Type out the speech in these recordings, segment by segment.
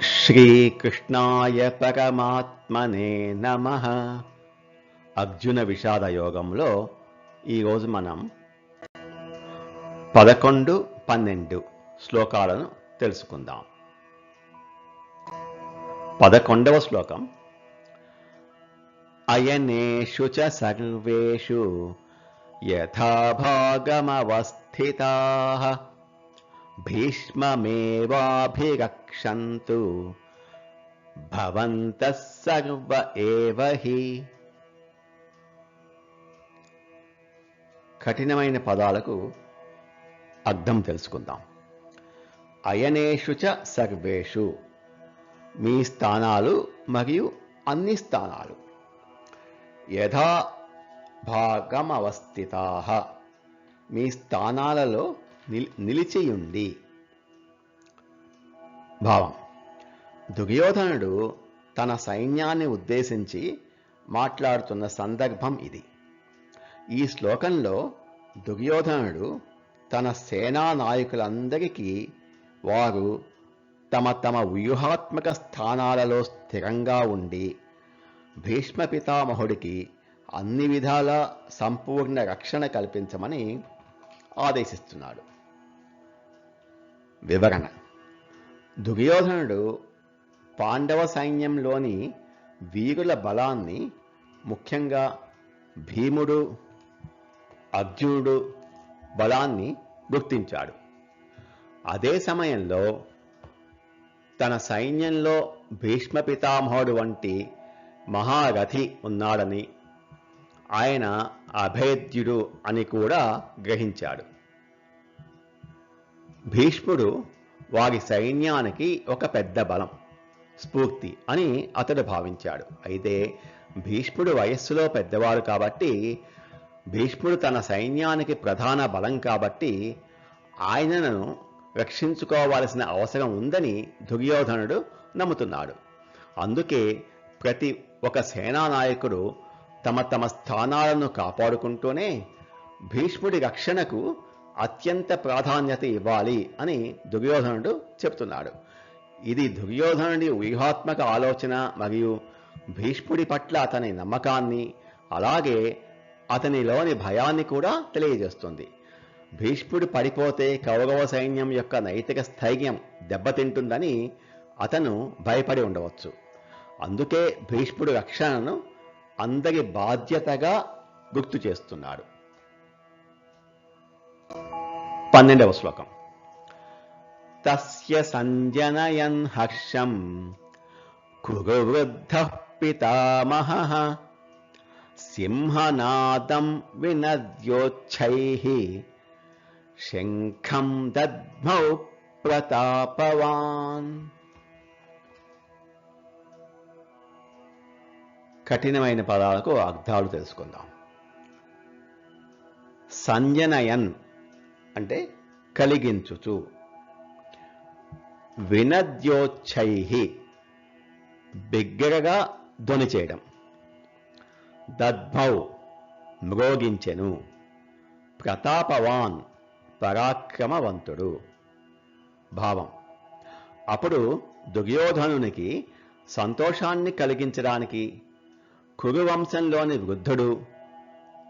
శ్రీకృష్ణాయ పరమాత్మనే నమ. అర్జున విషాద యోగంలో ఈరోజు మనం పదకొండు పన్నెండు శ్లోకాలను తెలుసుకుందాం. పదకొండవ శ్లోకం. అయనేషు చ సర్వేషు యథాభాగమవస్థితా. భీష్మమేవాభిరక్షంతు. భవంతः సర్వ ఏవ హి. కఠినమైన పదాలకు అర్థం తెలుసుకుందాం. అయనేషు చ సర్వేషు. మీ స్థానాలు మరియు అన్ని స్థానాలు. యథా భాగమవస్థితా. మీ స్థానాలలో నిలిచియుండి. భావం. దుర్యోధనుడు తన సైన్యాన్ని ఉద్దేశించి మాట్లాడుతున్న సందర్భం ఇది. ఈ శ్లోకంలో దుర్యోధనుడు తన సేనా నాయకులందరికీ వారు తమ తమ వ్యూహాత్మక స్థానాలలో స్థిరంగా ఉండి భీష్మ పితామహుడికి అన్ని విధాల సంపూర్ణ రక్షణ కల్పించమని ఆదేశిస్తున్నాడు. వివరణ. దుర్యోధనుడు పాండవ సైన్యంలోని వీరుల బలాన్ని ముఖ్యంగా భీముడు అర్జునుడు బలాన్ని గుర్తించాడు. అదే సమయంలో తన సైన్యంలో భీష్మ పితామహుడు వంటి మహారథి ఉన్నాడని ఆయన అభేద్యుడు అని కూడా గ్రహించాడు. భీష్ముడు వారి సైన్యానికి ఒక పెద్ద బలం స్ఫూర్తి అని అతడు భావించాడు. అయితే భీష్ముడు వయస్సులో పెద్దవాడు కాబట్టి భీష్ముడు తన సైన్యానికి ప్రధాన బలం కాబట్టి ఆయనను రక్షించుకోవాల్సిన అవసరం ఉందని దుర్యోధనుడు నమ్ముతున్నాడు. అందుకే ప్రతి ఒక సేనానాయకుడు తమ తమ స్థానాలను కాపాడుకుంటూనే భీష్ముడి రక్షణకు అత్యంత ప్రాధాన్యత ఇవ్వాలి అని దుర్యోధనుడు చెప్తున్నాడు. ఇది దుర్యోధనుడి వ్యూహాత్మక ఆలోచన మరియు భీష్ముడి పట్ల అతని నమ్మకాన్ని అలాగే అతనిలోని భయాన్ని కూడా తెలియజేస్తుంది. భీష్ముడు పడిపోతే కౌరవ సైన్యం యొక్క నైతిక స్థైర్యం దెబ్బతింటుందని అతను భయపడి ఉండవచ్చు. అందుకే భీష్ముడు రక్షణను అందరి బాధ్యతగా గుర్తు చేస్తున్నాడు. పన్నెండవ శ్లోకం. తస్య సంజనయన్ హర్షం కురు పితామహ సింహనాదం వినద్యోచ్చై శంఖం దద్మౌ ప్రతాపవాన్. కఠినమైన పదాలకు అర్థాలు తెలుసుకుందాం. సంజనయన్ అంటే కలిగించుచు. వినద్యోచ్చై బిగ్గరగా ధ్వని చేయడం దద్భౌ మ్రోగించెను ప్రతాపవాన్ పరాక్రమవంతుడు. భావం. అప్పుడు దుర్యోధనునికి సంతోషాన్ని కలిగించడానికి కురువంశంలోని వృద్ధుడు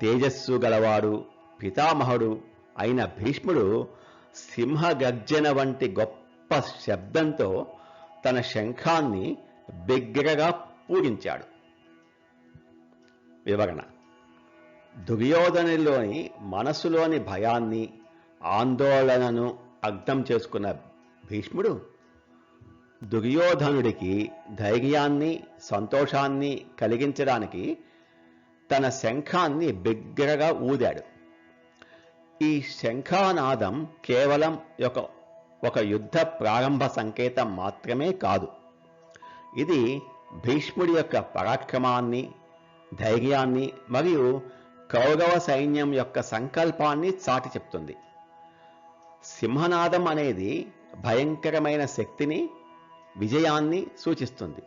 తేజస్సు గలవాడు పితామహుడు అయిన భీష్ముడు సింహగర్జన వంటి గొప్ప శబ్దంతో తన శంఖాన్ని బిగ్గరగా పూజించాడు. వివరణ. దుర్యోధనులోని మనసులోని భయాన్ని ఆందోళనను అర్థం చేసుకున్న భీష్ముడు దుర్యోధనుడికి ధైర్యాన్ని సంతోషాన్ని కలిగించడానికి తన శంఖాన్ని బిగ్గరగా ఊదాడు. ఈ శంఖానాదం కేవలం ఒక ఒక యుద్ధ ప్రారంభ సంకేతం మాత్రమే కాదు. ఇది భీష్ముడి యొక్క పరాక్రమాన్ని ధైర్యాన్ని మరియు కౌరవ సైన్యం యొక్క సంకల్పాన్ని చాటి చెప్తుంది. సింహనాదం అనేది భయంకరమైన శక్తిని విజయాన్ని సూచిస్తుంది.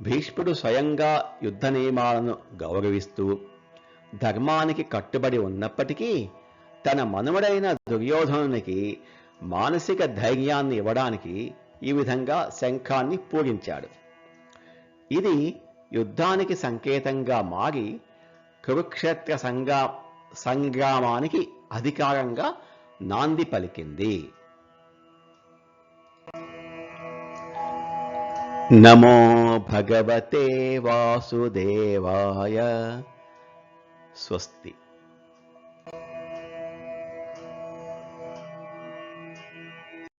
భీష్ముడు స్వయంగా యుద్ధ నియమాలను గౌరవిస్తూ ధర్మానికి కట్టుబడి ఉన్నప్పటికీ తన మనుమడైన దుర్యోధనునికి మానసిక ధైర్యాన్ని ఇవ్వడానికి ఈ విధంగా శంఖాన్ని పూరించాడు ఇది యుద్ధానికి సంకేతంగా మారి కురుక్షేత్ర సంగా సంగ్రామానికి అధికారంగా నాంది పలికింది. నమో భగవతే వాసుదేవాయ. స్వస్తి.